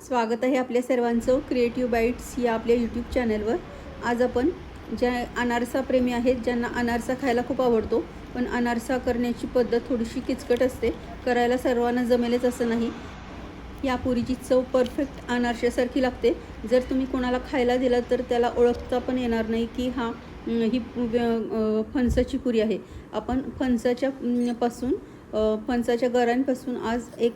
स्वागत आहे आपल्या सर्वांचं क्रिएटिव्ह बाईट्स या आपल्या यूट्यूब चॅनलवर आज आपण ज्या अनारसा प्रेमी आहेत ज्यांना अनारसा खायला खूप आवडतो पण अनारसा करण्याची पद्धत थोडीशी किचकट असते करायला सर्वांना जमेलच असं नाही. या पुरीची चव परफेक्ट अनारशासारखी लागते. जर तुम्ही कोणाला खायला दिला तर त्याला ओळखता पण येणार नाही की हा ही फणसाची पुरी आहे. आपण फणसाच्या पासून फणसाच्या गरांपासून आज एक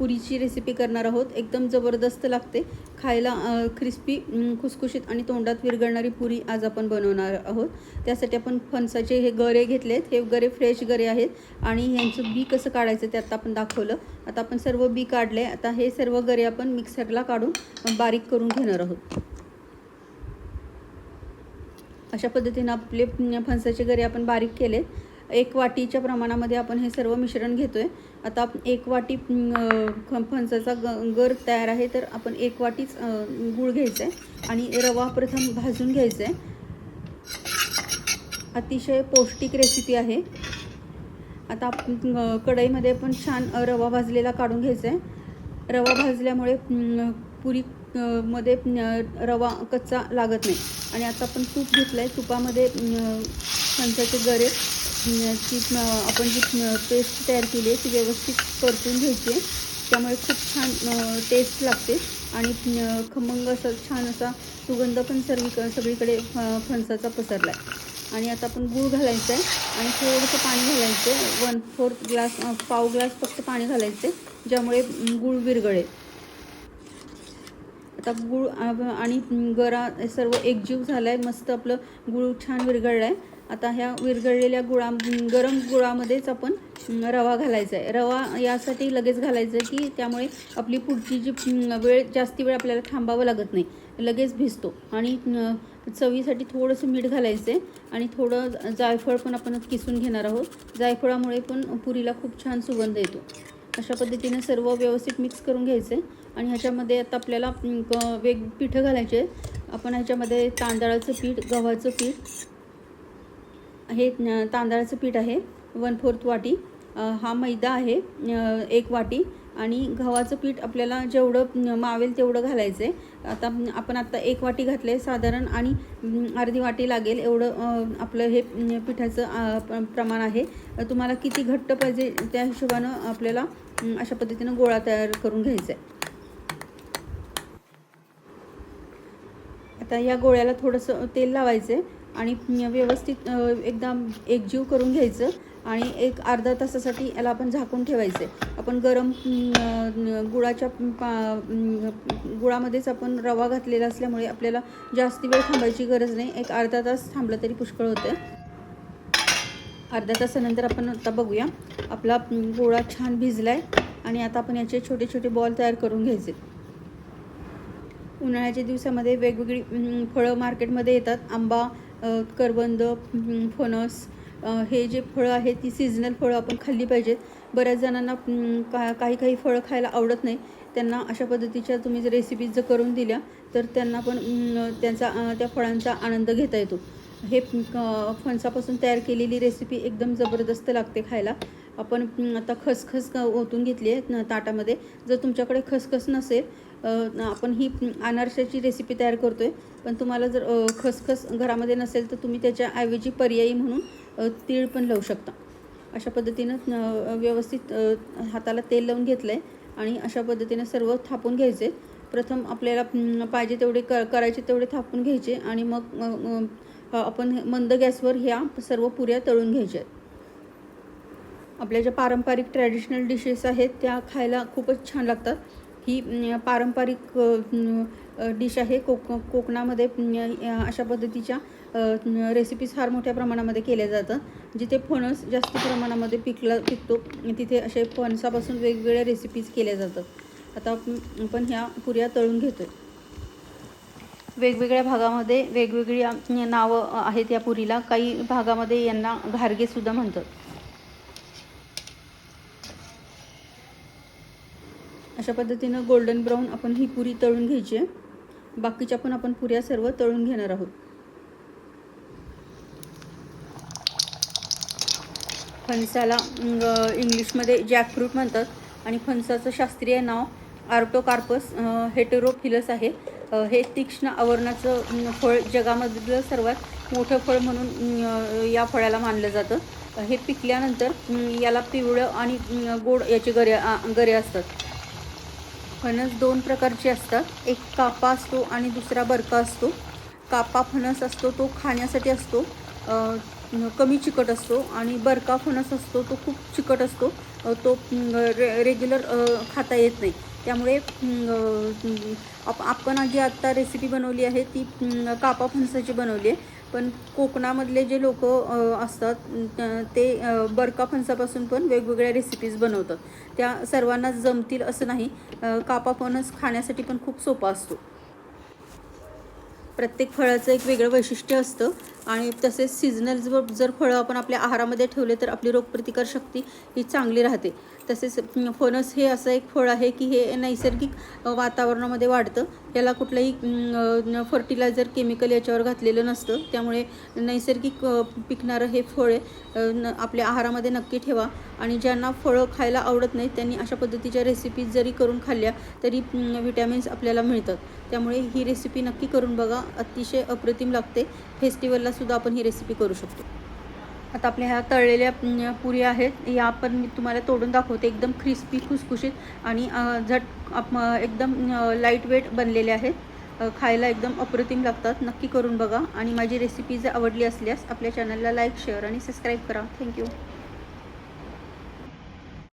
पुरीची रेसिपी करणार आहोत. एकदम जबरदस्त लागते. खायला क्रिस्पी खुसखुशीत आणि तोंडात विरघळणारी पुरी आज आपण बनवणार आहोत. त्यासाठी आपण फणसाचे हे गरे घेतले आहेत हे गरे फ्रेश गरे आहेत आणि ह्यांचं बी कसं काढायचं ते आता आपण दाखवलं. आता आपण सर्व बी काढले. आता हे सर्व गरे आपण मिक्सरला काढून बारीक करून घेणार आहोत. अशा पद्धतीनं आपले फणसाचे गरे आपण बारीक केले एक वाटीच्या प्रमाणामध्ये आपण हे सर्व मिश्रण घेतोय. आता एक वाटी फणसाचा ग गर तयार आहे तर आपण एक वाटीच गुळ गूळ घ्यायचा आहे आणि रवा प्रथम भाजून घ्यायचा आहे अतिशय पौष्टिक रेसिपी आहे. आता आपण कढईमध्ये पण छान रवा भाजलेला काढून घ्यायचा आहे रवा भाजल्यामुळे पुरी मध्ये रवा कच्चा लागत नाही. आणि आता आपण तूप घेतलं आहे तुपामध्ये फणसाचे गरे ची आपण जी पेस्ट तयार केली आहे ती व्यवस्थित परतून घ्यायची आहे. त्यामुळे खूप छान टेस्ट लागते. आणि खमंग असं छान असा सुगंध पण सर्वी सगळीकडे फ- फणसाचा पसरला आहे आणि आता आपण गूळ घालायचं आहे. आणि थोडंसं पाणी घालायचं आहे. वन फोर्थ ग्लास पाव ग्लास फक्त पाणी घालायचं आहे. ज्यामुळे गूळ विरघळेल. आता गूळ आणि गरा सर्व एकजीव झाला आहे मस्त आपलं गूळ छान विरघळलं आहे आता ह्या विरघळलेल्या गुळा गरम गुळामध्येच आपण रवा घालायचा आहे रवा यासाठी लगेच घालायचं आहे की त्यामुळे आपली पुढची जी वेळ जास्ती वेळ आपल्याला थांबावं लागत नाही. लगेच भिजतो. आणि चवीसाठी थोडंसं मीठ घालायचं आहे आणि थोडं जायफळ पण आपण किसून घेणार आहोत. जायफळामुळे पण पुरीला खूप छान सुगंध येतो. अशा पद्धतीने सर्व व्यवस्थित मिक्स करून घ्यायचं आहे आणि ह्याच्यामध्ये आता आपल्याला वेग पिठं घालायचे आपण ह्याच्यामध्ये तांदळाचं पीठ गव्हाचं पीठ हे तांदळाचं पीठ आहे वन फोर्थ वाटी. हा मैदा आहे एक वाटी. आणि गव्हाचं पीठ आपल्याला जेवढं मावेल तेवढं घालायचं आहे आता आपण आत्ता एक वाटी घातलं आहे साधारण आणि अर्धी वाटी लागेल एवढं आपलं हे पिठाचं प्रमाण आहे. तुम्हाला किती घट्ट पाहिजे त्या हिशोबानं आपल्याला अशा पद्धतीनं गोळा तयार करून घ्यायचा आहे आता या गोळ्याला थोडंसं तेल लावायचं आहे आणि व्यवस्थित एकदा एकदम एकजीव करून घ्यायचं आणि एक अर्धा तासासाठी याला आपण झाकून ठेवायचं. आहे आपण गरम गुळाच्या पा गुळामध्येच आपण रवा घातलेला असल्यामुळे आपल्याला जास्त वेळ थांबायची गरज नाही. एक अर्धा तास थांबलं तरी पुष्कळ होतं अर्ध्या तासानंतर आपण आता बघूया. आपला गोळा छान भिजला आहे आणि आता आपण याचे छोटे छोटे बॉल तयार करून घ्यायचे. उन्हाळ्याच्या दिवसामध्ये वेगवेगळी फळं मार्केटमध्ये येतात. आंबा करवंद फणस हे जे फळं आहेत ती सीझनल फळं आपण खाल्ली पाहिजेत. बऱ्याच जणांना का काही काही फळं खायला आवडत नाही. त्यांना अशा पद्धतीच्या तुम्ही जर रेसिपीज जर करून दिल्या तर त्यांना पण त्यांचा त्या फळांचा आनंद घेता येतो. हे फणसापासून तयार केलेली रेसिपी एकदम जबरदस्त लागते खायला. आपण आता खसखस क- ओतून घेतली आहे न- ताटामध्ये. जर तुमच्याकडे खसखस नसेल आपण ही अनारशाची रेसिपी तयार करतो आहे पण तुम्हाला जर खसखस घरामध्ये नसेल तर तुम्ही त्याच्या ऐवजी पर्यायी म्हणून तीळ पण लावू शकता. अशा पद्धतीनं व्यवस्थित हाताला तेल लावून घेतलं आहे आणि अशा पद्धतीनं सर्व थापून घ्यायचे. प्रथम आपल्याला पाहिजे तेवढे क करायचे तेवढे थापून घ्यायचे आणि मग आपण मंद गॅसवर ह्या सर्व पुऱ्या तळून घ्यायच्या. आहेत आपल्या ज्या पारंपरिक ट्रॅडिशनल डिशेस आहेत त्या खायला खूपच छान लागतात. ही पारंपरिक डिश आहे. कोक कोकणामध्ये अशा पद्धतीच्या रेसिपीज फार मोठ्या प्रमाणामध्ये केल्या जातात. जिथे फणस जास्त प्रमाणामध्ये पिकला पिकतो तिथे असे फणसापासून वेगवेगळ्या रेसिपीज केल्या जातात. आता आपण ह्या पुऱ्या तळून घेतो वेगवेगळ्या भागामध्ये वेगवेगळी नावं आहेत या पुरीला. काही भागामध्ये यांना घारगेसुद्धा म्हणतात. अशा पद्धतीनं गोल्डन ब्राऊन आपण ही पुरी तळून घ्यायची आहे. बाकीच्या पण आपण पुऱ्या सर्व तळून घेणार आहोत. फणसाला इंग्लिशमध्ये जॅकफ्रूट म्हणतात. आणि फणसाचं शास्त्रीय नाव आर्टोकार्पस हेटेरोफिलस आहे. हे तीक्ष्ण आवरणाचं फळ जगामधलं सर्वात मोठं फळ म्हणून या फळाला मानलं जातं. हे पिकल्यानंतर याला पिवळं आणि गोड याचे गरे गरे असतात. फणस दोन प्रकारचे असतात. एक कापा असतो आणि दुसरा बरका असतो. कापा फणस असतो तो खाण्यासाठी असतो. कमी चिकट असतो आणि बरका फणस असतो तो खूप चिकट असतो. तो रे रेग्युलर खाता येत नाही. त्यामुळे आप आपण जी आत्ता रेसिपी बनवली आहे ती कापा फणसाची बनवली आहे. पण कोकणामधले जे लोक असतात ते बरका फणसापासून पण वेगवेगळ्या रेसिपीज बनवतात. त्या सर्वांना जमतील असं नाही. कापा फणस खाण्यासाठी पण खूप सोपा असतो. प्रत्येक फळाचं एक वेगळं वैशिष्ट्य असतं आणि तसेच सिजनल जर जर फळं आपण आपल्या आहारामध्ये ठेवले तर आपली रोगप्रतिकार शक्ती ही चांगली राहते. तसेच फणस हे असं एक फळ आहे की हे नैसर्गिक वातावरणामध्ये वाढतं. याला कुठलंही फर्टिलायझर केमिकल याच्यावर घातलेलं नसतं. त्यामुळे नैसर्गिक पिकणारं हे फळ न- आपल्या आहारामध्ये नक्की ठेवा. आणि ज्यांना फळं खायला आवडत नाहीत त्यांनी अशा पद्धतीच्या रेसिपीज जरी करून खाल्ल्या तरी विटॅमिन्स आपल्याला मिळतात. त्यामुळे ही रेसिपी नक्की करून बघा. अतिशय अप्रतिम लागते. फेस्टिवलला सुद्धा आपण ही रेसिपी करू शकतो. आता आपल्या ह्या तळलेल्या पुऱ्या आहेत. या पण मी तुम्हाला तोडून दाखवते. एकदम क्रिस्पी खुसखुशीत आणि झट आप- एकदम लाइट वेट बनलेले आहेत. खायला एकदम अप्रतिम लागतात. नक्की करून बघा. आणि माझी रेसिपी जर आवडली असल्यास आपल्या चॅनलला लाईक शेअर आणि सबस्क्राईब करा. Thank you